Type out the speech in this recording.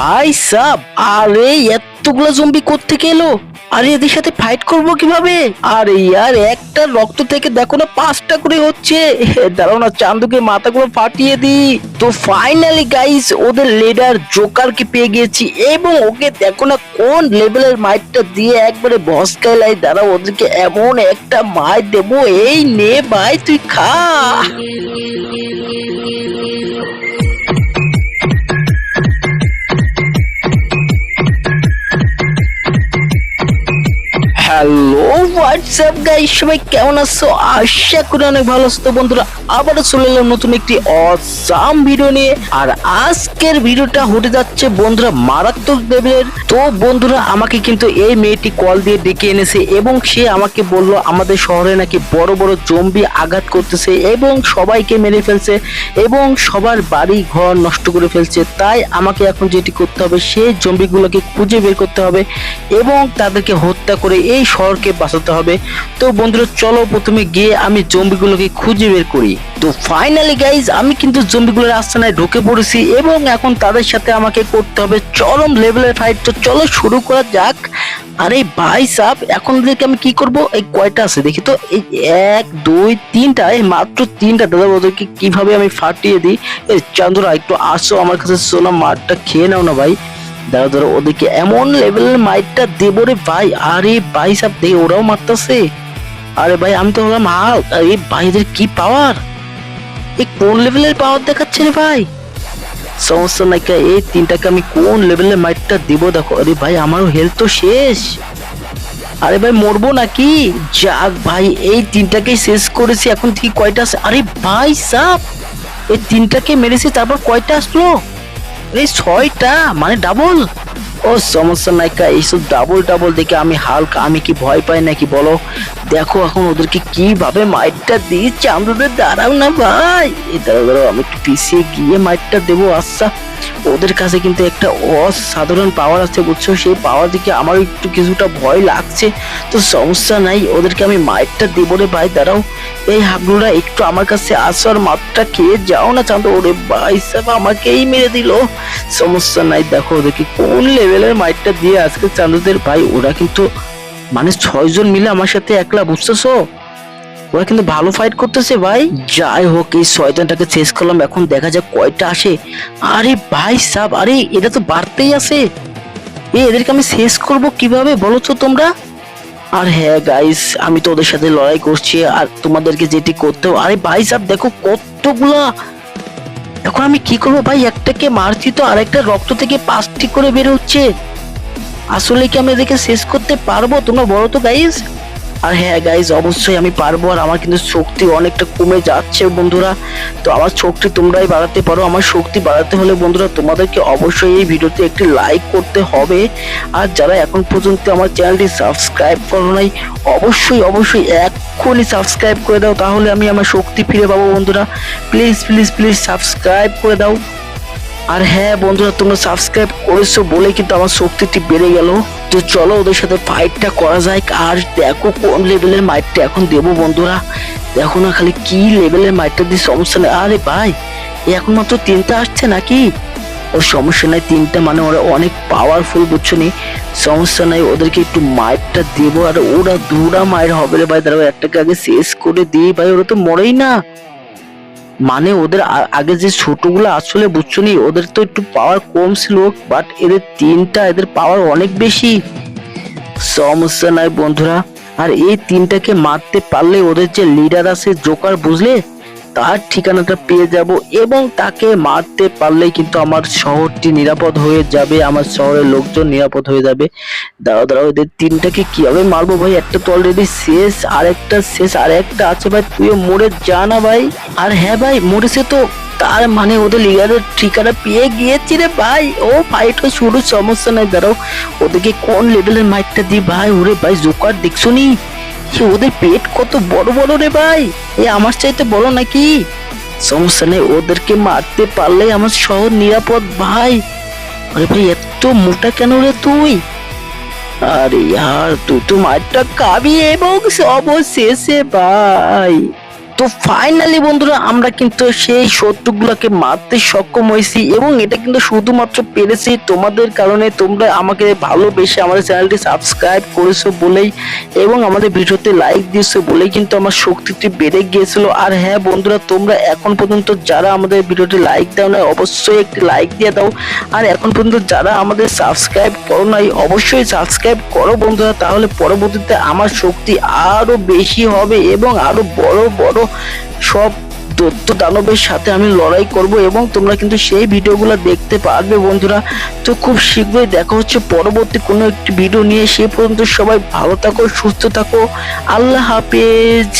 ভাই সাব, আরে এতগুলো জম্বি কোত্থেকে এলো? আরে এদের সাথে ফাইট করব কীভাবে? আরে ইয়ার, একটা রক্ত থেকে দেখো না পাঁচটা করে হচ্ছে। দাঁড়াও না, চান্দুকে মাথাগুলো ফাটিয়ে দি তো ফাইনালি গাইস ওদের লিডার জোকারকে পেয়ে গেছি এবং ওকে দেখো না কোন লেভেলের মাইটটা দিয়ে একবারে বসকায় লাই দাঁড়াও, ওদেরকে এমন একটা মাইট দেবো। এই নে ভাই, তুই খা। হ্যালো হোয়াটসঅ্যাপ গাইস সবাই কেমন আছো? আশা করি অনেক ভালো আছো। তো বন্ধুরা, আবারও চলে এলাম নতুন একটি অসাম ভিডিও নিয়ে। আর আজকের ভিডিওটা হতে যাচ্ছে, বন্ধুরা, মারাত্মক লেভেলের তো বন্ধুরা, আমাকে কিন্তু এই মেয়েটি কল দিয়ে ডেকে এনেছে এবং সে আমাকে বলল, আমাদের শহরে নাকি বড় বড় জম্বি আঘাত করতেছে এবং সবাইকে মেরে ফেলছে এবং সবার বাড়ি ঘর নষ্ট করে ফেলছে। তাই আমাকে এখন যেটি করতে হবে, সেই জম্বিগুলোকে খুঁজে বের করতে হবে এবং তাদেরকে হত্যা করে এই শহরকে বাঁচাতে হবে। তো বন্ধুরা, চলো প্রথমে গিয়ে আমি জম্বিগুলোকে খুঁজে বের করি। তো ফাইনালি গাইজ আমি কিন্তু জম্বিগুলোর আস্তানায় ঢুকে পড়েছি এবং এখন তাদের সাথে আমাকে করতে হবে চরম লেভেলের ফাইট তো চলো শুরু করা যাক। আরে ভাই সাপ এখন দেখে আমি কি করব? এই কয়টা আছে? দেখি তো, এই এক, দুই, তিনটা, এই মাত্র তিনটা। দাদা, ওদেরকে কীভাবে আমি ফাটিয়ে দিই? এই চান্দুরা, একটু আসো আমার কাছে, সোনা, মারটা খেয়ে নাও না ভাই। দাঁড়া দাঁড়া ওদেরকে এমন লেভেলের মাইটটা দেবো রে ভাই, আরে ভাই সাপ দেখে ওরাও মারতেছে। আরে ভাই, আমি তো হলাম হাল আরে ভাইদের কি পাওয়ার এই কোন লেভেলের পাওয়ার দেখাচ্ছে রে ভাই? সমস্যা নাই এই তিনটাকে আমি কোন লেভেলের মাইটটা দিব, দেখো, আরে ভাই, আমারও হেলথ তো শেষ। আরে ভাই, মরবো নাকি? যাক ভাই, এই তিনটাকেই শেষ করেছি, এখন ঠিক কয়টা আছে? আরে ভাই সাপ এই তিনটাকে মেরেছি, তারপর কয়টা আসলো? এই ছয়টা? মানে ডাবল ও সমস্যা নাই কা, এইসব ডাবল ডাবল দেখে আমি হালকা, আমি কি ভয় পাই নাকি বলো? দেখো এখন ওদেরকে কীভাবে মাইটটা দিই চান্দুদের দাঁড়াও না ভাই। দাঁড়াও দাঁড়াও, আমি একটু পিছিয়ে গিয়ে মাইটটা দেবো আচ্ছা। ওদের কাছে কিন্তু একটা অসাধারণ পাওয়ার আছে, বুঝছ? সেই পাওয়ার দিকে আমার একটু কিছুটা ভয় লাগছে। তো সমস্যা নাই, ওদেরকে আমি মাইটটা দেবো রে ভাই, দাঁড়াও। এই হাগলুরা, একটু আমার কাছে আসার মাপটা খেয়ে যাও না চাঁদ। ওরে ভাই সাহেব আমাকেই মেরে দিল। সমস্যা নাই, দেখো ওদেরকে কোন লেভেলের মাইটটা দিয়ে আজকে চান্দুদের ভাই, ওরা কিন্তু মানে ছয়জন মিলে আমার সাথে একলা বুঝতেছো? ওরা কিন্তু ভালো ফাইট করতেছে ভাই। যাই হোক, এই শয়তানটাকে শেষ করলাম, এখন দেখা যাক কয়টা আসে। আরে ভাই সাব, আরে এটা তো বাড়তেই আছে। এ এদেরকে আমি শেষ করব কীভাবে বলো তো তোমরা? আর হ্যাঁ গাইস আমি তো ওদের সাথে লড়াই করছি, আর তোমাদেরকে যেটি করতে আরে ভাই সাব, দেখো কতগুলা। এখন আমি কি করব ভাই? একটাকে মারছি তো, আরেকটা রক্ত থেকে পাঁচটি করে বের হচ্ছে। আসলে কি আমি এদেরকে শেষ করতে পারব? তোমরা বলো তো গাইজ আর হ্যাঁ গাইজ অবশ্যই আমি পারব। আর আমার কিন্তু শক্তি অনেকটা কমে যাচ্ছে, বন্ধুরা। তো আমার শক্তি তোমরাই বাড়াতে পারো। আমার শক্তি বাড়াতে হলে, বন্ধুরা, তোমাদেরকে অবশ্যই এই ভিডিওতে একটি লাইক করতে হবে। আর যারা এখন পর্যন্ত আমার চ্যানেলটি সাবস্ক্রাইব করো নাই, অবশ্যই অবশ্যই এক্ষুনি সাবস্ক্রাইব করে দাও। তাহলে আমি আমার শক্তি ফিরে পাবো, বন্ধুরা। প্লিজ প্লিজ প্লিজ সাবস্ক্রাইব করে দাও। আর হ্যাঁ বন্ধুরা, তোমরা সাবস্ক্রাইব করেছ বলে কিন্তু আমার শক্তিটি বেড়ে গেল। তো চলো ওদের সাথে ফাইটটা করা যায় আর দেখো কোন লেভেলের মাইটটা এখন দেবো বন্ধুরা। দেখো না খালি কি লেভেলের মাইটটা দিয়ে সমস্যা নেই। আরে ভাই, এখন মাত্র তিনটা আসছে নাকি? ও সমস্যা নাই, তিনটা মানে ওরা অনেক পাওয়ারফুল বুঝছ নি। সমস্যা নাই, ওদেরকে একটু মাইটটা দেবো। আর ওরা দুরা মায়ের হবে রে ভাই। দাঁড়াও, একটাকে আগে শেষ করে দিই। ভাই, ওরা তো মরেই না। মানে ওদের আগে যে ছোটগুলো আসলে বুঝছ নি, ওদের তো একটু পাওয়ার কম ছিল বাট এদের তিনটা, এদের পাওয়ার অনেক বেশি। সমস্যা নাই বন্ধুরা। আর এই তিনটাকে মারতে পারলে ওদের যে লিডার আছে জোকার বুঝলে? তার ঠিকানাটা পেয়ে যাব এবং তাকে মারতে পারলেই কিন্তু আমার শহরটি নিরাপদ হয়ে যাবে, আমার শহরের লোকজন নিরাপদ হয়ে যাবে। দাঁড়াও দাঁড়াও, এদের তিনটাকে কীভাবে মারবো ভাই? একটা তো অলরেডি শেষ আর একটা শেষ আর একটা আছে ভাই। তুইও মরে যা না ভাই। আর হ্যাঁ ভাই, মরেছে তো। তার মানে ওদের লিগারের ঠিকানা পেয়ে গিয়েছি রে ভাই। ও ফাইটও শুরু, সমস্যা নাই। দাঁড়াও, ওদেরকে কোন লেভেলের মাইকটা দিই ভাই? ওরে ভাই, জোকার দেখছ নি? ওদের পেট কত বড় বড় রে ভাই? এ আমার চাইতে বড় নাকি? সমস্যা নেই, ওদেরকে মারতে পারলে আমার শহর নিরাপদ ভাই। আরে ভাই, এত মোটা কেন রে তুই? আরে আর তুই তো মারটা কাবি এবং সব শেষে ভাই। তো ফাইনালি বন্ধুরা, আমরা কিন্তু সেই শত্রুগুলোকে মারতে সক্ষম হয়েছি এবং এটা কিন্তু শুধুমাত্র পেরেছি তোমাদের কারণে। তোমরা আমাকে ভালোবেসে আমাদের চ্যানেলটি সাবস্ক্রাইব করেছ বলেই এবং আমাদের ভিডিওতে লাইক দিয়েছ বলেই কিন্তু আমার শক্তিটি বেড়ে গিয়েছিল। আর হ্যাঁ বন্ধুরা, তোমরা এখন পর্যন্ত যারা আমাদের ভিডিওটি লাইক দাও না অবশ্যই একটি লাইক দিয়ে দাও। আর এখন পর্যন্ত যারা আমাদের সাবস্ক্রাইব করো নাই, অবশ্যই সাবস্ক্রাইব করো বন্ধুরা, তাহলে পরবর্তীতে আমার শক্তি আরও বেশি হবে এবং আরও বড় বড় সব দৈত্য দানবের সাথে আমি লড়াই করব এবং তোমরা কিন্তু সেই ভিডিওগুলো দেখতে পারবে বন্ধুরা। তো খুব শীঘ্রই দেখা হচ্ছে পরবর্তী কোনো একটি ভিডিও নিয়ে। সে পর্যন্ত সবাই ভালো থাকো, সুস্থ থাকো। আল্লাহ হাফেজ।